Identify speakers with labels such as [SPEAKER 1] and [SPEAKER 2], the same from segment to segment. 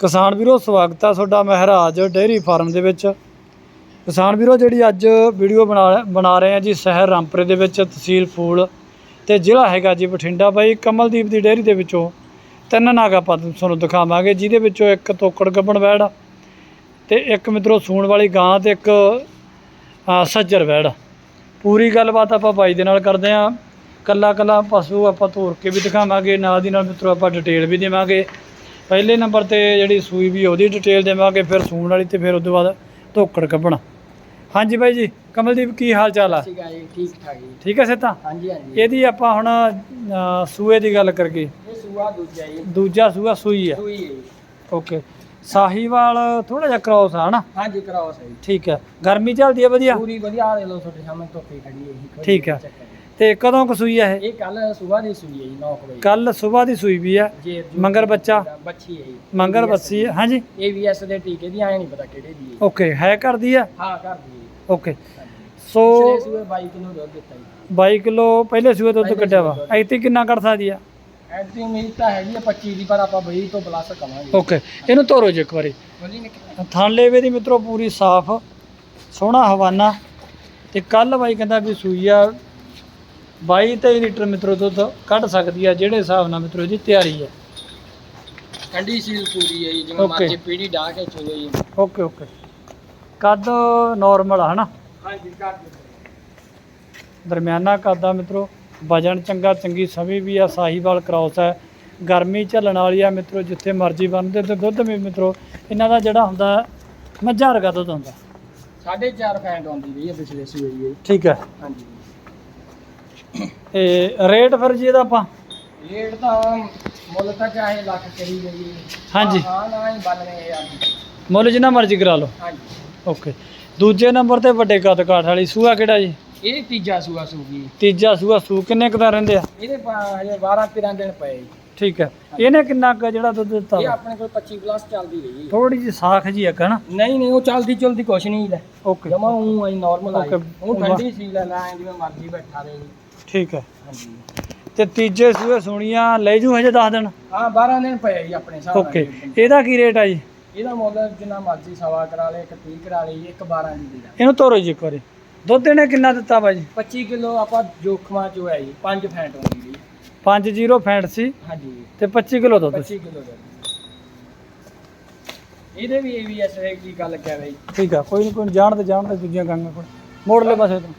[SPEAKER 1] ਕਿਸਾਨ ਵੀਰੋ, ਸਵਾਗਤ ਆ ਤੁਹਾਡਾ ਮਹਿਰਾਜ ਡੇਅਰੀ ਫਾਰਮ ਦੇ ਵਿੱਚ। ਕਿਸਾਨ ਵੀਰੋ, ਜਿਹੜੀ ਅੱਜ ਵੀਡੀਓ ਬਣਾ ਬਣਾ ਰਹੇ ਆ ਜੀ ਸ਼ਹਿਰ ਰਾਮਪੁਰੇ ਦੇ ਵਿੱਚ ਤਹਿਸੀਲ ਫੂਲ ਤੇ ਜ਼ਿਲ੍ਹਾ ਹੈਗਾ ਜੀ ਬਠਿੰਡਾ ਬਾਈ ਕਮਲਦੀਪ ਦੀ ਡੇਅਰੀ ਦੇ ਵਿੱਚੋਂ ਤਿੰਨ ਨਾਗ ਆਪਾਂ ਤੁਹਾਨੂੰ ਦਿਖਾਵਾਂਗੇ, ਜਿਹਦੇ ਵਿੱਚੋਂ ਇੱਕ ਤੋਕੜ ਗੱਬਣ ਵੈੜ ਆ ਤੇ ਇੱਕ ਮਿੱਤਰੋ ਸੂਣ ਵਾਲੀ ਗਾਂ ਤੇ ਇੱਕ ਸੱਜਰ ਵੈੜ। ਪੂਰੀ ਗੱਲਬਾਤ ਆਪਾਂ ਬਾਈ ਦੇ ਨਾਲ ਕਰਦੇ ਆ। ਕੱਲਾ ਕੱਲਾ ਪਸ਼ੂ ਆਪਾਂ ਤੋਰ ਕੇ ਵੀ ਦਿਖਾਵਾਂਗੇ, ਨਾਲ ਦੀ ਨਾਲ ਮਿੱਤਰੋ ਆਪਾਂ ਡਿਟੇਲ ਵੀ ਦੇਵਾਂਗੇ। ਪਹਿਲੇ ਨੰਬਰ ਤੇ ਜਿਹੜੀ ਸੂਈ ਵੀ ਉਹਦੀ ਡਿਟੇਲ ਦੇਵਾਂਗੇ ਫਿਰ ਸੂਣ ਵਾਲੀ ਤੇ ਫਿਰ ਉਸ ਤੋਂ ਬਾਅਦ ਧੋਕੜ ਕੱਢਣਾ। ਹਾਂਜੀ ਬਾਈ ਜੀ ਕਮਲਦੀਪ ਕੀ ਹਾਲ ਚਾਲ ਆ?
[SPEAKER 2] ਠੀਕ ਹੈ ਜੀ ਠੀਕ ਠਾਕ ਜੀ।
[SPEAKER 1] ਠੀਕ ਹੈ ਸੇਤਾ
[SPEAKER 2] ਹਾਂਜੀ ਹਾਂਜੀ।
[SPEAKER 1] ਇਹਦੀ ਆਪਾਂ ਹੁਣ ਅ, ਸੂਏ ਦੀ ਗੱਲ
[SPEAKER 2] ਇਹ ਸੂਆ ਦੂਜਾ ਜੀ।
[SPEAKER 1] ਦੂਜਾ ਸੂਆ ਸੂਈ ਆ?
[SPEAKER 2] ਸੂਈ ਹੈ ਜੀ।
[SPEAKER 1] ਓਕੇ। ਸਾਹੀਵਾਲ ਥੋੜਾ ਜਿਹਾ ਕ੍ਰੋਸ ਆ ਹਨਾ?
[SPEAKER 2] ਹਾਂਜੀ ਕਰਾਓ ਸਹੀ
[SPEAKER 1] ਠੀਕ ਹੈ ਗਰਮੀ ਚੱਲਦੀ ਹੈ ਵਧੀਆ?
[SPEAKER 2] ਪੂਰੀ ਵਧੀਆ ਆ ਲੋ ਤੁਹਾਡੇ ਸਾਹਮਣੇ ਧੁੱਪੇ ਖੜੀ ਹੈ ਜੀ।
[SPEAKER 1] ਠੀਕ ਹੈ। ਤੇ ਕਦੋਂ ਕੁ ਸੂਈ ਆ ਇਹ?
[SPEAKER 2] ਇਹ ਕੱਲ ਸੂਆ ਦੀ ਸੂਈ ਹੈ ਜੀ 9 ਵਜੇ।
[SPEAKER 1] ਕੱਲ ਸਵੇਰ ਦੀ ਸੂਈ ਵੀ ਆ।
[SPEAKER 2] ਜੇ
[SPEAKER 1] ਮੰਗਰ ਬੱਚਾ?
[SPEAKER 2] ਬੱਚੀ ਹੈ ਜੀ।
[SPEAKER 1] ਮੰਗਲ ਬੱਸੀ ਹੈ ਹਾਂਜੀ।
[SPEAKER 2] ਏਵੀਐਸ ਦੇ ਟੀਕੇ ਦੀ ਆਏ ਨਹੀਂ ਪਤਾ ਕਿਹੜੇ ਦੀ ਹੈ।
[SPEAKER 1] ਓਕੇ ਹੈ ਕਰਦੀ ਆ?
[SPEAKER 2] ਹਾਂ ਘਰ ਦੀ ਹੈ।
[SPEAKER 1] ਓਕੇ। ਸੋ
[SPEAKER 2] ਪਿਛਲੇ ਸੂਏ 22 ਕਿਲੋ ਦੁੱਧ ਦਿੱਤਾ ਜੀ।
[SPEAKER 1] 22 ਕਿਲੋ ਪਹਿਲੇ ਸੂਏ ਤੋਂ ਦੁੱਧ
[SPEAKER 2] ਪਹਿਲੇ
[SPEAKER 1] ਕੱਢਿਆ ਵਾ।
[SPEAKER 2] ਸੂਏ।
[SPEAKER 1] ਐਤੀ ਕਿੰਨਾ ਕੱਢ ਸਕਦੀ ਆ?
[SPEAKER 2] ਐਡੀ ਉਮੀਦ ਤਾਂ ਹੈਗੀ ਹੈ 25 ਦੀ ਪਰ ਆਪਾਂ 22 ਤੋਂ ਪਲੱਸ ਕਵਾਂਗੇ।
[SPEAKER 1] ਓਕੇ ਇਹਨੂੰ ਤੋਰੋ ਜੀ ਇੱਕ ਵਾਰੀ।
[SPEAKER 2] ਬੋਲੀ ਨਿਕਲ
[SPEAKER 1] ਥਣ ਲੇਵੇ ਦੀ ਮਿੱਤਰੋ ਪੂਰੀ ਸਾਫ਼ ਸੋਹਣਾ ਹਵਾਨਾ। ਤੇ ਕੱਲ ਬਾਈ ਕਹਿੰਦਾ ਵੀ ਸੂਈ ਆ 22 23 ਲੀਟਰ ਮਿੱਤਰੋ ਦੁੱਧ ਕੱਢ ਸਕਦੀ ਆ ਜਿਹੜੇ ਹਿਸਾਬ ਨਾਲ ਮਿੱਤਰੋ ਜੀ ਤਿਆਰੀ ਆ।
[SPEAKER 2] ਠੰਡੀ ਸੀਲ ਪੂਰੀ ਹੈ ਜੀ ਜਿਵੇਂ
[SPEAKER 1] Okay.
[SPEAKER 2] ਪੀੜੀ ਢਾ ਕੇ ਚਲੋ ਜੀ।
[SPEAKER 1] ਓਕੇ ਓਕੇ ਕੱਦ ਨਾਰਮਲ ਆ ਹਨਾ?
[SPEAKER 2] ਹਾਂਜੀ ਕਰ
[SPEAKER 1] ਦਰਮਿਆਨਾ ਕੱਦ ਆ ਮਿੱਤਰੋ ਵਜਨ ਚੰਗਾ ਚੰਗੀ ਸਵੀ ਵੀ ਆ ਸਾਹੀਵਾਲ ਕ੍ਰਾਸ ਹੈ ਗਰਮੀ ਝੱਲਣ ਵਾਲੀ ਆ ਮਿੱਤਰੋ ਜਿੱਥੇ ਮਰਜ਼ੀ ਬਣਦੇ ਤੇ ਦੁੱਧ ਵੀ ਮਿੱਤਰੋ ਇਹਨਾਂ ਦਾ ਜਿਹੜਾ ਹੁੰਦਾ ਮੱਝਾਂ ਵਰਗਾ ਦੁੱਧ ਹੁੰਦਾ।
[SPEAKER 2] ਸਾਢੇ ਚਾਰ ਫੈਂਟ ਆਉਂਦੀ ਰਹੀ ਹੈ ਪਿਛਲੇ ਸੂਏ ਜੀ
[SPEAKER 1] ਠੀਕ ਹੈ
[SPEAKER 2] ਹਾਂਜੀ।
[SPEAKER 1] ਤੇ ਰੇਟ ਫਿਰ ਜੀ ਇਹਦਾ ਆਪਾਂ?
[SPEAKER 2] ਰੇਟ ਤਾਂ ਮੁੱਲ ਤਾਂ ਚਾਹੇ ਲੱਖ ਕਰੀ ਗਈ
[SPEAKER 1] ਹਾਂਜੀ।
[SPEAKER 2] ਹਾਂ ਨਾ ਹੀ 92000 ਦੀ
[SPEAKER 1] ਮੁੱਲ ਜਿੰਨਾ ਮਰਜ਼ੀ ਕਰਾ ਲਓ।
[SPEAKER 2] ਹਾਂਜੀ।
[SPEAKER 1] ਓਕੇ। ਦੂਜੇ ਨੰਬਰ ਤੇ ਵੱਡੇ ਕੱਦ ਕਾਠ ਵਾਲੀ ਸੂਆ ਕਿਹੜਾ ਜੀ?
[SPEAKER 2] ਇਹ ਤੀਜਾ ਸੂਆ ਸੂਗੀ।
[SPEAKER 1] ਤੀਜਾ ਸੂਆ ਸੂ ਕਿੰਨੇ ਕੁ ਦਾ ਰਹਿੰਦੇ ਆ?
[SPEAKER 2] ਇਹਦੇ ਪਾ- ਹਜੇ 12 13 ਦਿਨ ਪਏ। ਜੀ।
[SPEAKER 1] ਠੀਕ ਹੈ। ਇਹਨੇ ਕਿੰਨਾ ਕੁ ਜਿਹੜਾ ਦੁੱਧ ਦਿੱਤਾ
[SPEAKER 2] ਇਹ ਆਪਣੇ ਕੋਲ 25 ਪਲੱਸ ਚੱਲਦੀ ਰਹੀ
[SPEAKER 1] ਥੋੜੀ ਜਿਹੀ ਸਾਖ ਜੀ ਇੱਕ ਹਨਾ?
[SPEAKER 2] ਨਹੀਂ ਨਹੀਂ ਉਹ ਚੱਲਦੀ ਚੁਲਦੀ ਕੁਛ ਨਹੀਂ ਲੈ।
[SPEAKER 1] ਓਕੇ।
[SPEAKER 2] ਜਮਾ ਉਹ ਆਈ ਨਾਰਮਲ ਆਈ
[SPEAKER 1] Okay.
[SPEAKER 2] ਉਹ ਠੰਡੀ ਸੀ ਲੈ ਲੈ ਜਿਵੇਂ ਮਰਜ਼ੀ ਬੈਠਾ ਰਹੇ। ਜੀ
[SPEAKER 1] ਠੀਕ ਹੈ।
[SPEAKER 2] ਹਾਂਜੀ
[SPEAKER 1] ਤੇ ਤੀਜੇ ਸੂਏ ਸੁਣੀਆਂ ਲੈ ਜੂ ਹਜੇ 10 ਦਿਨ?
[SPEAKER 2] ਹਾਂ 12 ਦਿਨ ਪਏ ਜੀ ਆਪਣੇ ਹਿਸਾਬ ਨਾਲ
[SPEAKER 1] ਓਕੇ। ਇਹਦਾ ਕੀ ਰੇਟ ਆ ਜੀ?
[SPEAKER 2] ਇਹਦਾ ਮੁੱਲ ਜਿੰਨਾ ਮਰਜ਼ੀ ਸਵਾ ਕਰਾ ਲੇ ਇੱਕ 30 ਕਰਾ ਲਈ ਇੱਕ 12 ਦੀ ਦੇ
[SPEAKER 1] ਇਹਨੂੰ ਤੋਰੋ ਜੀ ਇੱਕ ਵਾਰੀ। ਦੁੱਧ ਇਹਨੇ ਕਿੰਨਾ ਦਿੱਤਾ ਬਾਜੀ
[SPEAKER 2] 25 ਕਿਲੋ ਆਪਾਂ ਜੋਖਮਾ ਚੋਂ ਹੈ ਜੀ 5 ਫੈਂਟ ਹੁੰਦੀ ਜੀ।
[SPEAKER 1] 50 ਫੈਂਟ ਸੀ
[SPEAKER 2] ਹਾਂਜੀ
[SPEAKER 1] ਤੇ 25 ਕਿਲੋ ਦੁੱਧ
[SPEAKER 2] 25 ਕਿਲੋ ਦਾ ਇਹਦੇ ਵੀ ਏਵੀਐਸ ਹੈ ਕੀ ਗੱਲ ਕਹਿ ਬਈ।
[SPEAKER 1] ਠੀਕ ਆ ਕੋਈ ਨਹੀਂ ਕੋਈ ਨੀ, ਜਾਣਦੇ ਜਾਣਦੇ ਦੂਜੀਆਂ ਗਾਂਗਾ ਕੋਲ। ਮੋੜ ਲੈ ਪਾਸੇ ਤੋਂ।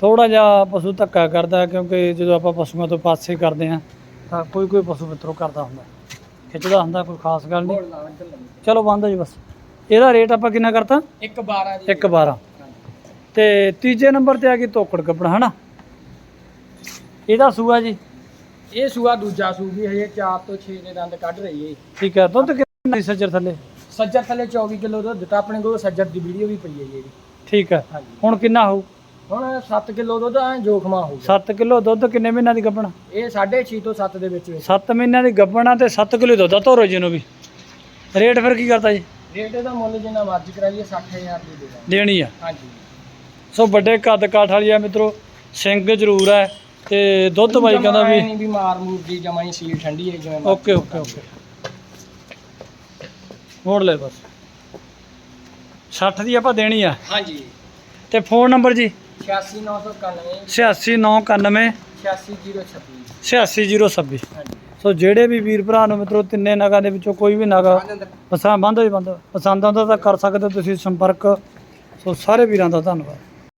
[SPEAKER 1] ਥੋੜਾ ਜਿਹਾ ਪਸ਼ੂ ਧੱਕਾ ਕਰਦਾ ਹੈ ਕਿਉਂਕਿ ਜਦੋਂ ਆਪਾਂ ਪਸ਼ੂਆਂ ਤੋਂ ਪਾਸੇ ਕਰਦੇ ਆ ਤਾਂ ਕੋਈ ਕੋਈ ਪਸ਼ੂ ਮਿੱਤਰੋਂ ਕਰਦਾ ਹੁੰਦਾ ਖਿੱਚਦਾ ਹੁੰਦਾ ਕੋਈ ਖਾਸ ਗੱਲ ਨਹੀਂ। ਚਲੋ ਬੰਦ ਹੋ ਜੀ ਬਸ। ਇਹਦਾ ਰੇਟ ਆਪਾਂ ਕਿੰਨਾ ਕਰਤਾ?
[SPEAKER 2] ਇੱਕ 12 ਦੀ।
[SPEAKER 1] 1 12 ਤੇ ਤੀਜੇ ਨੰਬਰ ਤੇ ਆ ਗਈ ਤੋਕੜ ਕੱਪੜਾ ਹਨਾ? ਇਹਦਾ ਸੂਆ ਜੀ?
[SPEAKER 2] ਇਹ ਸੂਆ ਦੂਜਾ ਸੂ ਵੀ ਹਜੇ 4 ਤੋਂ 6 ਦੇ ਦੰਦ ਕੱਢ ਰਹੀ ਹੈ ਜੀ।
[SPEAKER 1] ਠੀਕ ਹੈ ਦੁੱਧ ਕਿੰਨਾ ਸੱਜਰ ਥੱਲੇ?
[SPEAKER 2] ਸੱਜਰ ਥੱਲੇ 24 ਕਿਲੋ ਦੁੱਧ ਦਿੱਤਾ ਆਪਣੇ ਕੋਲ ਸੱਜਰ ਦੀ ਵੀਡੀਓ ਵੀ ਪਈ ਹੈ ਜੀ।
[SPEAKER 1] ਠੀਕ ਹੈ। ਹੁਣ ਕਿੰਨਾ ਹੋਊ?
[SPEAKER 2] ਹੁਣ 7 ਕਿਲੋ ਦੁੱਧ ਐ ਜੋਖਮਾ ਹੋਊਗਾ
[SPEAKER 1] 7 ਕਿਲੋ ਦੁੱਧ ਕਿੰਨੇ ਮਹੀਨਿਆਂ ਦੀ ਗੱਭਣ
[SPEAKER 2] ਇਹ 6.5 ਤੋਂ 7 ਦੇ ਵਿੱਚ ਵਿੱਚ।
[SPEAKER 1] 7 ਮਹੀਨਿਆਂ ਦੀ ਗੱਭਣ ਤੇ 7 ਕਿਲੋ ਦੁੱਧ ਆ ਜੀ ਨੂੰ ਵੀ। ਰੇਟ ਫਿਰ ਕੀ ਕਰਤਾ ਜੀ?
[SPEAKER 2] ਰੇਟ ਇਹਦਾ ਮੁੱਲ ਜਿੰਨਾ ਮਰਜ਼ੀ ਕਰਾਈਏ 60000 ਦੀ ਦੇ ਦਾਂਗੇ।
[SPEAKER 1] ਦੇਣੀ ਆ।
[SPEAKER 2] ਹਾਂਜੀ।
[SPEAKER 1] ਸੋ ਵੱਡੇ ਕੱਦ ਕਾਠ ਵਾਲੀ ਆ ਮਿੱਤਰੋ ਸਿੰਘ ਜ਼ਰੂਰ ਹੈ ਤੇ ਦੁੱਧ ਬਾਈ ਕਹਿੰਦਾ ਵੀ
[SPEAKER 2] ਨਹੀਂ ਵੀ ਮਾਰ ਮੂਰ ਦੀ ਜਮਾ ਹੀ ਸੀਲ ਠੰਡੀ ਹੈ ਜਿਵੇਂ
[SPEAKER 1] ਓਕੇ ਓਕੇ ਓਕੇ। ਮੋੜ ਲੈ ਬਸ। 60 ਦੀ ਆਪਾਂ ਦੇਣੀ ਆ।
[SPEAKER 2] ਹਾਂਜੀ।
[SPEAKER 1] ਤੇ ਫੋਨ ਨੰਬਰ ਜੀ?
[SPEAKER 2] 86991
[SPEAKER 1] 86991
[SPEAKER 2] 86026
[SPEAKER 1] 86026
[SPEAKER 2] ਹਾਂਜੀ।
[SPEAKER 1] ਸੋ ਜਿਹੜੇ ਵੀ ਵੀਰ ਭਰਾ ਨੂੰ ਮਿੱਤਰੋ ਤਿੰਨੇ ਨਗਾਂ ਦੇ ਵਿੱਚੋਂ ਕੋਈ ਵੀ ਨਗਾ ਪਸੰਦ ਬੰਦ ਪਸੰਦ ਆਉਂਦਾ ਤਾਂ ਕਰ ਸਕਦੇ ਤੁਸੀਂ ਸੰਪਰਕ। ਸੋ ਸਾਰੇ ਵੀਰਾਂ ਦਾ ਧੰਨਵਾਦ।